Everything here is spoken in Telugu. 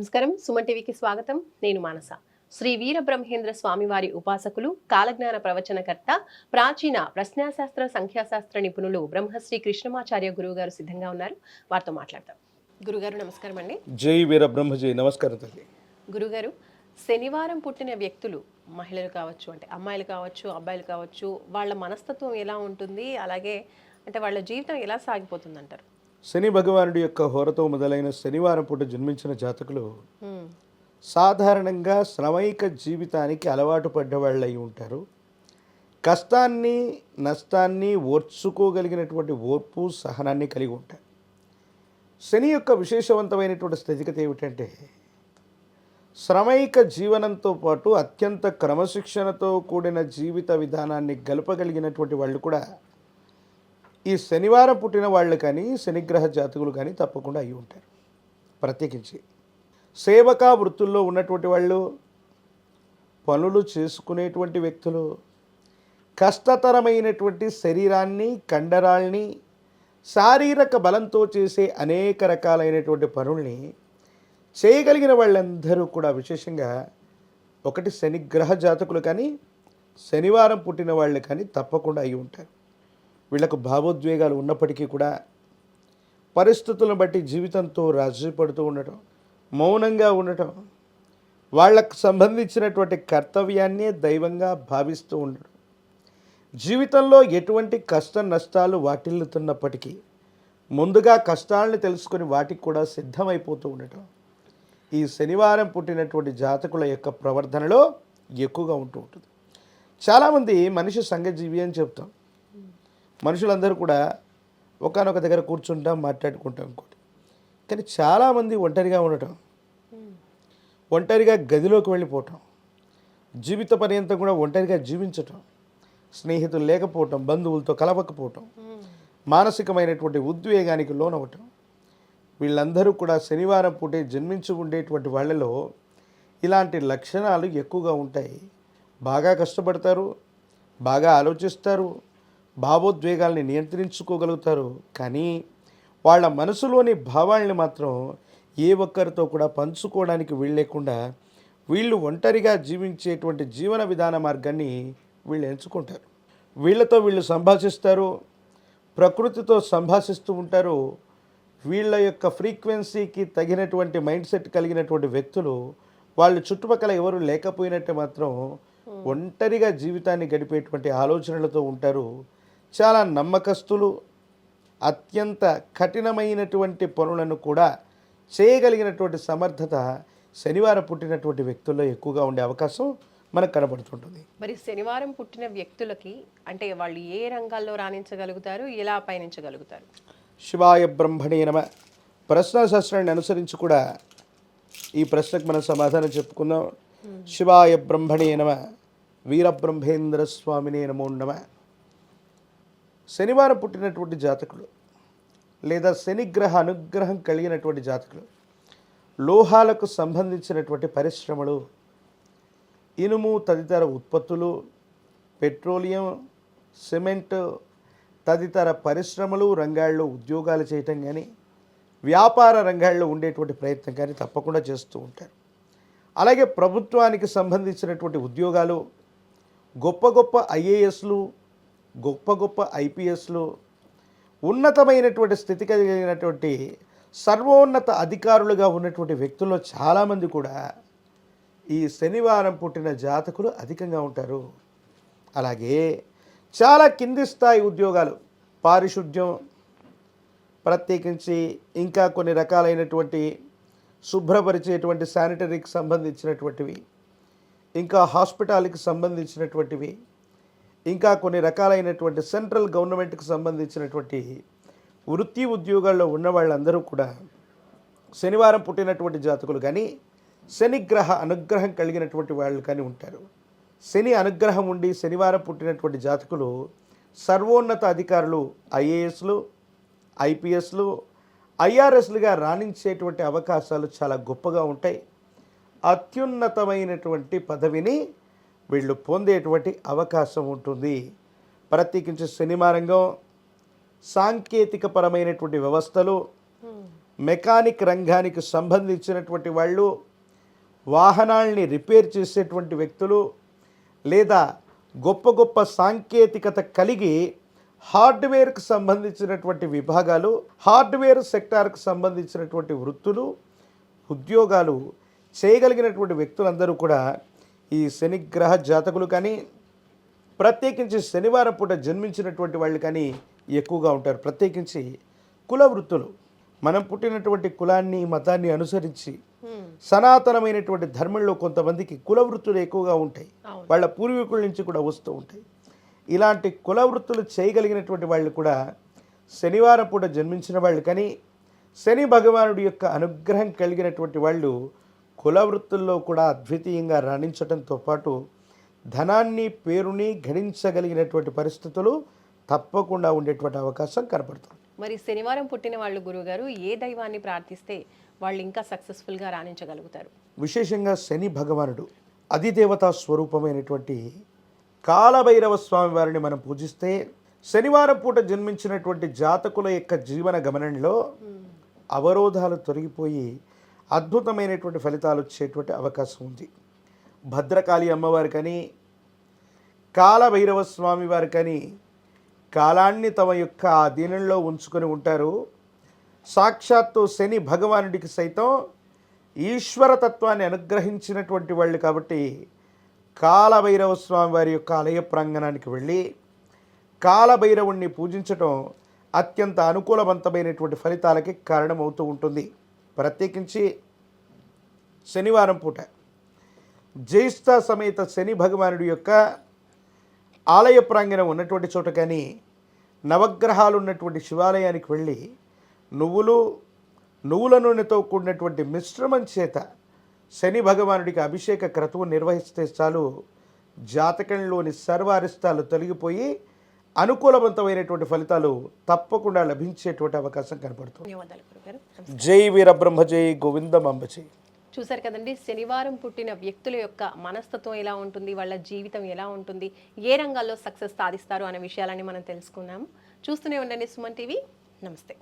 నమస్కారం. సుమన్ టీవీకి స్వాగతం. నేను మానస. శ్రీ వీర బ్రహ్మేంద్ర స్వామివారి ఉపాసకులు కాలజ్ఞాన ప్రవచనకర్త ప్రాచీన ప్రశ్నాశాస్త్ర సంఖ్యాశాస్త్ర నిపుణులు బ్రహ్మశ్రీ కృష్ణమాచార్య గురువు గారు సిద్ధంగా ఉన్నారు. వారితో మాట్లాడతాం. గురుగారు నమస్కారం అండి. జై వీర బ్రహ్మజీ నమస్కారం తల్లి. గురుగారు శనివారం పుట్టిన వ్యక్తులు మహిళలు కావచ్చు అంటే అమ్మాయిలు కావచ్చు అబ్బాయిలు కావచ్చు వాళ్ళ మనస్తత్వం ఎలా ఉంటుంది? అలాగే అంటే వాళ్ళ జీవితం ఎలా సాగిపోతుంది అంటారు శని భగవానుడి యొక్క హోరతో మొదలైన శనివారం పూట జన్మించిన జాతకులు సాధారణంగా శ్రమైక జీవితానికి అలవాటు పడ్డవాళ్ళు అయి ఉంటారు. కష్టాన్ని నష్టాన్ని ఓర్చుకోగలిగినటువంటి ఓర్పు సహనాన్ని కలిగి ఉంటారు. శని యొక్క విశేషవంతమైనటువంటి స్థితిగతి ఏమిటంటే శ్రమైక జీవనంతో పాటు అత్యంత క్రమశిక్షణతో కూడిన జీవిత విధానాన్ని గలపగలిగినటువంటి వాళ్ళు కూడా ఈ శనివారం పుట్టిన వాళ్ళు కానీ శనిగ్రహ జాతకులు కానీ తప్పకుండా అయి ఉంటారు. ప్రత్యేకించి సేవకా వృత్తుల్లో ఉన్నటువంటి వాళ్ళు పనులు చేసుకునేటువంటి వ్యక్తులు కష్టతరమైనటువంటి శరీరాన్ని కండరాల్ని శారీరక బలంతో చేసే అనేక రకాలైనటువంటి పనుల్ని చేయగలిగిన వాళ్ళందరూ కూడా విశేషంగా ఒకటి శనిగ్రహ జాతకులు కానీ శనివారం పుట్టిన వాళ్ళు కానీ తప్పకుండా అయి ఉంటారు. వీళ్ళకు భావోద్వేగాలు ఉన్నప్పటికీ కూడా పరిస్థితులను బట్టి జీవితంతో రాజీ పడుతూ ఉండటం మౌనంగా ఉండటం వాళ్ళకు సంబంధించినటువంటి కర్తవ్యాన్నే దైవంగా భావిస్తూ ఉండడం జీవితంలో ఎటువంటి కష్ట నష్టాలు వాటిల్లుతున్నప్పటికీ ముందుగా కష్టాలను తెలుసుకొని వాటికి కూడా సిద్ధమైపోతూ ఉండటం ఈ శనివారం పుట్టినటువంటి జాతకుల యొక్క ప్రవర్ధనలో ఎక్కువగా ఉంటూ ఉంటుంది. చాలామంది మనిషి సంఘజీవి అని చెప్తాం. మనుషులందరూ కూడా ఒకనొక దగ్గర కూర్చుంటాం మాట్లాడుకుంటాం ఇంకోటి. కానీ చాలామంది ఒంటరిగా ఉండటం ఒంటరిగా గదిలోకి వెళ్ళిపోవటం జీవిత పర్యంతం కూడా ఒంటరిగా జీవించటం స్నేహితులు లేకపోవటం బంధువులతో కలవకపోవటం మానసికమైనటువంటి ఉద్వేగానికి లోనవ్వటం వీళ్ళందరూ కూడా శనివారం పూటే జన్మించి ఉండేటువంటి వాళ్ళలో ఇలాంటి లక్షణాలు ఎక్కువగా ఉంటాయి. బాగా కష్టపడతారు బాగా ఆలోచిస్తారు భావోద్వేగాల్ని నియంత్రించుకోగలుగుతారు. కానీ వాళ్ళ మనసులోని భావాల్ని మాత్రం ఏ ఒక్కరితో కూడా పంచుకోవడానికి వీల్లేకుండా వీళ్ళు ఒంటరిగా జీవించేటువంటి జీవన విధాన మార్గాన్ని వీళ్ళు ఎంచుకుంటారు. వీళ్ళతో వీళ్ళు సంభాషిస్తారు ప్రకృతితో సంభాషిస్తూ ఉంటారు. వీళ్ళ యొక్క ఫ్రీక్వెన్సీకి తగినటువంటి మైండ్ సెట్ కలిగినటువంటి వ్యక్తులు వాళ్ళు చుట్టుపక్కల ఎవరు లేకపోయినట్టే మాత్రం ఒంటరిగా జీవితాన్ని గడిపేటువంటి ఆలోచనలతో ఉంటారు. చాలా నమ్మకస్తులు అత్యంత కఠినమైనటువంటి పనులను కూడా చేయగలిగినటువంటి సమర్థత శనివారం పుట్టినటువంటి వ్యక్తుల్లో ఎక్కువగా ఉండే అవకాశం మనకు కనబడుతుంటుంది. మరి శనివారం పుట్టిన వ్యక్తులకి అంటే వాళ్ళు ఏ రంగాల్లో రాణించగలుగుతారు ఎలా పయనించగలుగుతారు? శివాయ బ్రహ్మణే నమ. ప్రశ్న శాస్త్రాన్ని అనుసరించి కూడా ఈ ప్రశ్నకు మనం సమాధానం చెప్పుకుందాం. శివాయ బ్రహ్మణే నమ. వీరబ్రహ్మేంద్ర స్వామినే నమో నమ. శనివారం పుట్టినటువంటి జాతకులు లేదా శనిగ్రహ అనుగ్రహం కలిగినటువంటి జాతకులు లోహాలకు సంబంధించినటువంటి పరిశ్రమలు ఇనుము తదితర ఉత్పత్తులు పెట్రోలియం సిమెంట్ తదితర పరిశ్రమలు రంగాల్లో ఉద్యోగాలు చేయటం కానీ వ్యాపార రంగాల్లో ఉండేటువంటి ప్రయత్నం కానీ తప్పకుండా చేస్తూ ఉంటారు. అలాగే ప్రభుత్వానికి సంబంధించినటువంటి ఉద్యోగాలు గొప్ప గొప్ప ఐఏఎస్లు గొప్ప గొప్ప ఐపీఎస్లు ఉన్నతమైనటువంటి స్థితి కలిగినటువంటి సర్వోన్నత అధికారులుగా ఉన్నటువంటి వ్యక్తుల్లో చాలామంది కూడా ఈ శనివారం పుట్టిన జాతకులు అధికంగా ఉంటారు. అలాగే చాలా కింది స్థాయి ఉద్యోగాలు పారిశుద్ధ్యం ప్రత్యేకించి ఇంకా కొన్ని రకాలైనటువంటి శుభ్రపరిచేటువంటి శానిటరీకి సంబంధించినటువంటివి ఇంకా హాస్పిటాల్కి సంబంధించినటువంటివి ఇంకా కొన్ని రకాలైనటువంటి సెంట్రల్ గవర్నమెంట్కి సంబంధించినటువంటి వృత్తి ఉద్యోగాల్లో ఉన్న వాళ్ళందరూ కూడా శనివారం పుట్టినటువంటి జాతకులు కానీ శనిగ్రహ అనుగ్రహం కలిగినటువంటి వాళ్ళు కానీ ఉంటారు. శని అనుగ్రహం ఉండి శనివారం పుట్టినటువంటి జాతకులు సర్వోన్నత అధికారులు ఐఏఎస్లు ఐపీఎస్లు ఐఆర్ఎస్లుగా రాణించేటువంటి అవకాశాలు చాలా గొప్పగా ఉంటాయి. అత్యున్నతమైనటువంటి పదవిని వీళ్ళు పొందేటువంటి అవకాశం ఉంటుంది. ప్రత్యేకించి సినిమా రంగం సాంకేతిక పరమైనటువంటి వ్యవస్థలు మెకానిక్ రంగానికి సంబంధించినటువంటి వాళ్ళు వాహనాల్ని రిపేర్ చేసేటువంటి వ్యక్తులు లేదా గొప్ప గొప్ప సాంకేతికత కలిగి హార్డ్వేర్కు సంబంధించినటువంటి విభాగాలు హార్డ్వేర్ సెక్టార్కు సంబంధించినటువంటి వృత్తులు ఉద్యోగాలు చేయగలిగినటువంటి వ్యక్తులందరూ కూడా ఈ శనిగ్రహ జాతకులు కానీ ప్రత్యేకించి శనివారం పూట జన్మించినటువంటి వాళ్ళు కానీ ఎక్కువగా ఉంటారు ప్రత్యేకించి కుల వృత్తులు మనం పుట్టినటువంటి కులాన్ని మతాన్ని అనుసరించి. సనాతనమైనటువంటి ధర్మంలో కొంతమందికి కుల వృత్తులు ఎక్కువగా ఉంటాయి. వాళ్ళ పూర్వీకుల నుంచి కూడా వస్తూ ఉంటాయి ఇలాంటి కుల వృత్తులు చేయగలిగినటువంటి వాళ్ళు కూడా శనివారం పూట జన్మించిన వాళ్ళు కానీ శని భగవానుడి యొక్క అనుగ్రహం కలిగినటువంటి వాళ్ళు కుల వృత్తుల్లో కూడా అద్వితీయంగా రాణించడంతో పాటు ధనాన్ని పేరుని గణించగలిగినటువంటి పరిస్థితులు తప్పకుండా ఉండేటువంటి అవకాశం కనపడుతుంది. మరి శనివారం పుట్టిన వాళ్ళు గురువుగారు ఏ దైవాన్ని ప్రార్థిస్తే వాళ్ళు ఇంకా సక్సెస్ఫుల్గా రాణించగలుగుతారు? విశేషంగా శని భగవానుడు అధిదేవతా స్వరూపమైనటువంటి కాలభైరవ స్వామి వారిని మనం పూజిస్తే శనివారం పూట జన్మించినటువంటి జాతకుల యొక్క జీవన గమనంలో అవరోధాలు తొలగిపోయి అద్భుతమైనటువంటి ఫలితాలు వచ్చేటువంటి అవకాశం ఉంది. భద్రకాళి అమ్మవారి కానీ కాలభైరవ స్వామి వారు కానీ కాలాన్ని తమ యొక్క అధీనంలో ఉంచుకొని ఉంటారు. సాక్షాత్తు శని భగవానుడికి సైతం ఈశ్వరతత్వాన్ని అనుగ్రహించినటువంటి వాళ్ళు కాబట్టి కాలభైరవ స్వామి వారి యొక్క ఆలయ ప్రాంగణానికి వెళ్ళి కాలభైరవుణ్ణి పూజించటం అత్యంత అనుకూలవంతమైనటువంటి ఫలితాలకి కారణమవుతూ ఉంటుంది. ప్రత్యేకించి శనివారం పూట జ్యేష్ఠ సమేత శని భగవానుడి యొక్క ఆలయ ప్రాంగణం ఉన్నటువంటి చోట కానీ నవగ్రహాలు ఉన్నటువంటి శివాలయానికి వెళ్ళి నువ్వులు నువ్వుల నూనెతో కూడినటువంటి మిశ్రమం చేత శని భగవానుడికి అభిషేక క్రతువు నిర్వహిస్తే చాలు జాతకంలోని సర్వ అరిస్తాలు తొలగిపోయి అనుకూలవంతమైనటువంటి ఫలితాలు తప్పకుండా లభించేటువంటి అవకాశం కనపడుతుంది. జై వీరబ్రహ్మ జై గోవిందమంబ జై. చూసారు కదండి శనివారం పుట్టిన వ్యక్తుల యొక్క మనస్తత్వం ఎలా ఉంటుంది వాళ్ళ జీవితం ఎలా ఉంటుంది ఏ రంగాల్లో సక్సెస్ సాధిస్తారు అనే విషయాలని మనం తెలుసుకున్నాము చూస్తూనే ఉండండి సుమన్ టీవీ. నమస్తే.